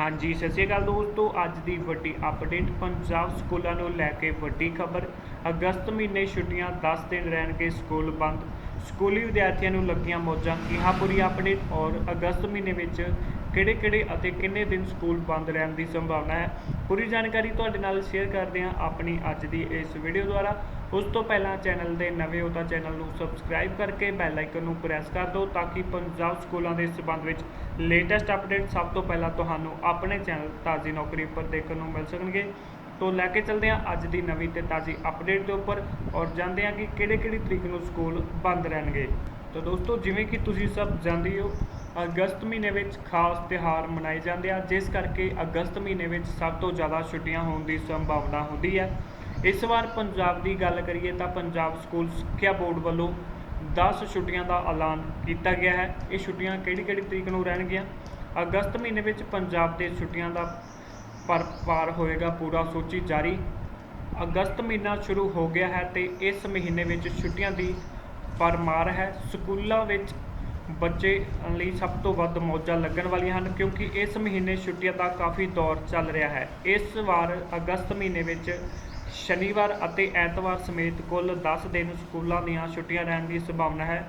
ਹਾਂਜੀ, ਸਤਿ ਸ਼੍ਰੀ ਅਕਾਲ ਦੋਸਤੋ। ਅੱਜ ਦੀ ਵੱਡੀ ਅਪਡੇਟ ਪੰਜਾਬ ਸਕੂਲਾਂ ਨੂੰ ਲੈ ਕੇ ਵੱਡੀ ਖਬਰ। ਅਗਸਤ ਮਹੀਨੇ ਛੁੱਟੀਆਂ 10 ਦਿਨ ਰਹਿਣਗੇ ਸਕੂਲ ਬੰਦ। ਸਕੂਲੀ ਵਿਦਿਆਰਥੀਆਂ ਨੂੰ ਲੱਗੀਆਂ ਮੌਜਾਂ, ਕਿਹਾ ਪੂਰੀ ਅਪਡੇਟ ਔਰ ਅਗਸਤ ਮਹੀਨੇ ਵਿੱਚ ਕਿਹੜੇ ਕਿਹੜੇ ਅਤੇ ਕਿੰਨੇ ਦਿਨ ਸਕੂਲ ਬੰਦ ਰਹਿਣ ਦੀ ਸੰਭਾਵਨਾ ਹੈ। ਪੂਰੀ ਜਾਣਕਾਰੀ ਤੁਹਾਡੇ ਨਾਲ ਸ਼ੇਅਰ ਕਰਦੇ ਹਾਂ ਆਪਣੀ ਅੱਜ ਦੀ ਇਸ ਵੀਡੀਓ ਦੁਆਰਾ। ਉਸ ਤੋਂ ਪਹਿਲਾਂ ਚੈਨਲ ਦੇ ਨਵੇਂ ਹੋ ਤਾਂ ਚੈਨਲ ਨੂੰ ਸਬਸਕ੍ਰਾਈਬ ਕਰਕੇ ਬੈਲ ਆਈਕਨ ਨੂੰ ਪ੍ਰੈਸ ਕਰ ਦਿਓ ਤਾਂ ਕਿ ਪੰਜਾਬ ਸਕੂਲਾਂ ਦੇ ਸਬੰਧ ਵਿੱਚ ਲੇਟੈਸਟ ਅਪਡੇਟ ਸਭ ਤੋਂ ਪਹਿਲਾਂ ਤੁਹਾਨੂੰ ਆਪਣੇ ਚੈਨਲ ਤਾਜ਼ੀ ਨੌਕਰੀ ਉੱਪਰ ਦੇਖਣ ਨੂੰ ਮਿਲ ਸਕਣਗੇ। ਤੋਂ ਲੈ ਕੇ ਚੱਲਦੇ ਹਾਂ ਅੱਜ ਦੀ ਨਵੀਂ ਤੇ ਤਾਜ਼ੀ ਅਪਡੇਟ ਦੇ ਉੱਪਰ ਔਰ ਜਾਣਦੇ ਹਾਂ ਕਿ ਕਿਹੜੇ ਕਿਹੜੀ ਤਰੀਕ ਨੂੰ ਸਕੂਲ ਬੰਦ ਰਹਿਣਗੇ। ਤਾਂ ਦੋਸਤੋ, ਜਿਵੇਂ ਕਿ ਤੁਸੀਂ ਸਭ ਜਾਣਦੇ ਹੋ, ਅਗਸਤ ਮਹੀਨੇ ਵਿੱਚ ਖਾਸ ਤਿਉਹਾਰ ਮਨਾਏ ਜਾਂਦੇ ਆ, ਜਿਸ ਕਰਕੇ ਅਗਸਤ ਮਹੀਨੇ ਵਿੱਚ ਸਭ ਤੋਂ ਜ਼ਿਆਦਾ ਛੁੱਟੀਆਂ ਹੋਣ ਦੀ ਸੰਭਾਵਨਾ ਹੁੰਦੀ ਹੈ। ਇਸ ਵਾਰ ਪੰਜਾਬ ਦੀ ਗੱਲ ਕਰੀਏ ਤਾਂ ਪੰਜਾਬ ਸਕੂਲ ਸਿੱਖਿਆ ਬੋਰਡ ਵੱਲੋਂ 10 ਛੁੱਟੀਆਂ ਦਾ ਐਲਾਨ ਕੀਤਾ ਗਿਆ ਹੈ। ਇਹ ਛੁੱਟੀਆਂ ਕਿਹੜੀ ਕਿਹੜੀ ਤਰੀਕ ਨੂੰ ਰਹਿਣਗੀਆਂ? ਅਗਸਤ ਮਹੀਨੇ ਵਿੱਚ ਪੰਜਾਬ ਦੇ ਛੁੱਟੀਆਂ ਦਾ ਪਰਪਾਰ ਹੋਏਗਾ ਪੂਰਾ ਸੂਚੀ ਜਾਰੀ। ਅਗਸਤ ਮਹੀਨਾ ਸ਼ੁਰੂ ਹੋ ਗਿਆ ਹੈ ਤੇ ਇਸ ਮਹੀਨੇ ਵਿੱਚ ਛੁੱਟੀਆਂ ਦੀ ਪਰਮਾਰ ਹੈ। ਸਕੂਲਾਂ ਵਿੱਚ ਬੱਚੇ ਲਈ ਸਭ ਤੋਂ ਵੱਧ ਮੌਜਾਂ ਲੱਗਣ ਵਾਲੀਆਂ ਹਨ ਕਿਉਂਕਿ ਇਸ ਮਹੀਨੇ ਛੁੱਟੀਆਂ ਦਾ ਕਾਫੀ ਦੌਰ ਚੱਲ ਰਿਹਾ ਹੈ। ਇਸ ਵਾਰ ਅਗਸਤ ਮਹੀਨੇ ਵਿੱਚ ਸ਼ਨੀਵਾਰ ਅਤੇ ਐਤਵਾਰ ਸਮੇਤ ਕੁੱਲ 10 ਦਿਨ ਸਕੂਲਾਂ ਦੀਆਂ ਛੁੱਟੀਆਂ ਰਹਿਣ ਦੀ ਸੰਭਾਵਨਾ ਹੈ।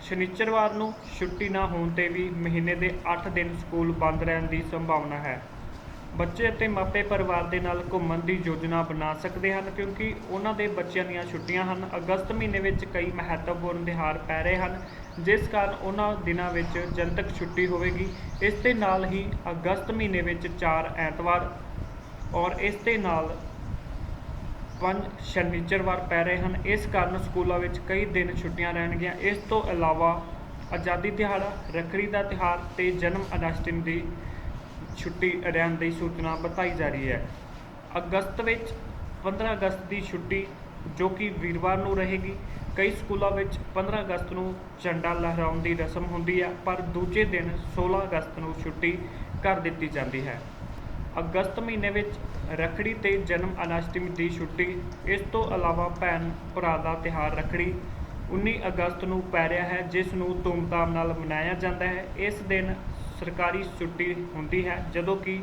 ਸ਼ਨੀਚਰਵਾਰ ਨੂੰ ਛੁੱਟੀ ਨਾ ਹੋਣ ਤੇ ਵੀ ਮਹੀਨੇ ਦੇ 8 ਦਿਨ ਸਕੂਲ ਬੰਦ ਰਹਿਣ ਦੀ ਸੰਭਾਵਨਾ ਹੈ। ਬੱਚੇ ਅਤੇ ਮਾਪੇ ਪਰਿਵਾਰ ਦੇ ਨਾਲ ਘੁੰਮਣ ਦੀ ਯੋਜਨਾ ਬਣਾ ਸਕਦੇ ਹਨ ਕਿਉਂਕਿ ਉਹਨਾਂ ਦੇ ਬੱਚਿਆਂ ਦੀਆਂ ਛੁੱਟੀਆਂ ਹਨ। ਅਗਸਤ ਮਹੀਨੇ ਵਿੱਚ ਕਈ ਮਹੱਤਵਪੂਰਨ ਤਿਉਹਾਰ ਪੈ ਰਹੇ ਹਨ, ਜਿਸ ਕਾਰਨ ਉਹਨਾਂ ਦਿਨਾਂ ਵਿੱਚ ਜਨਤਕ ਛੁੱਟੀ ਹੋਵੇਗੀ। ਇਸ ਦੇ ਨਾਲ ਹੀ ਅਗਸਤ ਮਹੀਨੇ ਵਿੱਚ 4 ਐਤਵਾਰ ਔਰ ਇਸ ਦੇ ਨਾਲ ਪੰਜ ਸ਼ਨੀਚਰਵਾਰ ਪੈ ਰਹੇ ਹਨ। ਇਸ ਕਾਰਨ ਸਕੂਲਾਂ ਵਿੱਚ ਕਈ ਦਿਨ ਛੁੱਟੀਆਂ ਰਹਿਣਗੀਆਂ। ਇਸ ਤੋਂ ਇਲਾਵਾ ਆਜ਼ਾਦੀ ਦਿਹਾੜਾ, ਰੱਖੜੀ ਦਾ ਤਿਉਹਾਰ ਤੇ ਜਨਮ ਅਸ਼ਟਮੀ ਦੀ ਛੁੱਟੀ ਰਹਿਣ ਦੀ ਸੂਚਨਾ ਬਤਾਈ ਜਾ ਰਹੀ ਹੈ। ਅਗਸਤ ਵਿੱਚ 15 ਅਗਸਤ ਦੀ ਛੁੱਟੀ ਜੋ ਕਿ ਵੀਰਵਾਰ ਨੂੰ ਰਹੇਗੀ। ਕਈ ਸਕੂਲਾਂ ਵਿੱਚ 15 ਅਗਸਤ ਨੂੰ ਝੰਡਾ ਲਹਿਰਾਉਣ ਦੀ ਰਸਮ ਹੁੰਦੀ ਹੈ, ਪਰ ਦੂਜੇ ਦਿਨ 16 ਅਗਸਤ ਨੂੰ ਛੁੱਟੀ ਕਰ ਦਿੱਤੀ ਜਾਂਦੀ ਹੈ। ਅਗਸਤ ਮਹੀਨੇ ਵਿੱਚ ਰੱਖੜੀ ਤੇ ਜਨਮ ਅਸ਼ਟਮੀ ਦੀ ਛੁੱਟੀ, ਇਸ ਤੋਂ ਇਲਾਵਾ ਭੈਣ ਭਰਾ ਦਾ ਤਿਉਹਾਰ ਰੱਖੜੀ 19 ਅਗਸਤ ਨੂੰ ਪੈ ਰਿਹਾ ਹੈ, ਜਿਸ ਨੂੰ ਧੂਮਧਾਮ ਨਾਲ ਮਨਾਇਆ ਜਾਂਦਾ ਹੈ। ਇਸ ਦਿਨ ਸਰਕਾਰੀ ਛੁੱਟੀ ਹੁੰਦੀ ਹੈ, ਜਦੋਂ ਕਿ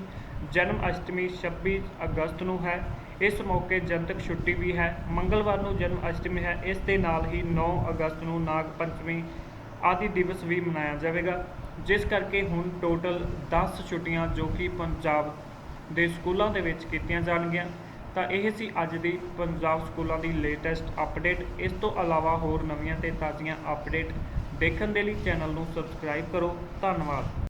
ਜਨਮ ਅਸ਼ਟਮੀ 26 ਅਗਸਤ ਨੂੰ ਹੈ। ਇਸ ਮੌਕੇ ਜਨਤਕ ਛੁੱਟੀ ਵੀ ਹੈ। ਮੰਗਲਵਾਰ ਨੂੰ ਜਨਮ ਅਸ਼ਟਮੀ ਹੈ। ਇਸ ਦੇ ਨਾਲ ਹੀ 9 ਅਗਸਤ ਨੂੰ ਨਾਗ ਪੰਚਮੀ ਆਦਿ ਦਿਵਸ ਵੀ ਮਨਾਇਆ ਜਾਵੇਗਾ, ਜਿਸ ਕਰਕੇ ਹੁਣ ਟੋਟਲ 10 ਛੁੱਟੀਆਂ ਜੋ ਕਿ ਪੰਜਾਬ ਦੇ ਸਕੂਲਾਂ ਦੇ ਵਿੱਚ ਕੀਤੀਆਂ ਜਾਣਗੀਆਂ। ਤਾਂ ਇਹ ਸੀ ਅੱਜ ਦੀ ਪੰਜਾਬ ਸਕੂਲਾਂ ਦੀ ਲੇਟੈਸਟ ਅਪਡੇਟ। ਇਸ ਤੋਂ ਇਲਾਵਾ ਹੋਰ ਨਵੀਆਂ ਤੇ ਤਾਜ਼ੀਆਂ ਅਪਡੇਟ ਦੇਖਣ ਦੇ ਲਈ ਚੈਨਲ ਨੂੰ ਸਬਸਕ੍ਰਾਈਬ ਕਰੋ। ਧੰਨਵਾਦ।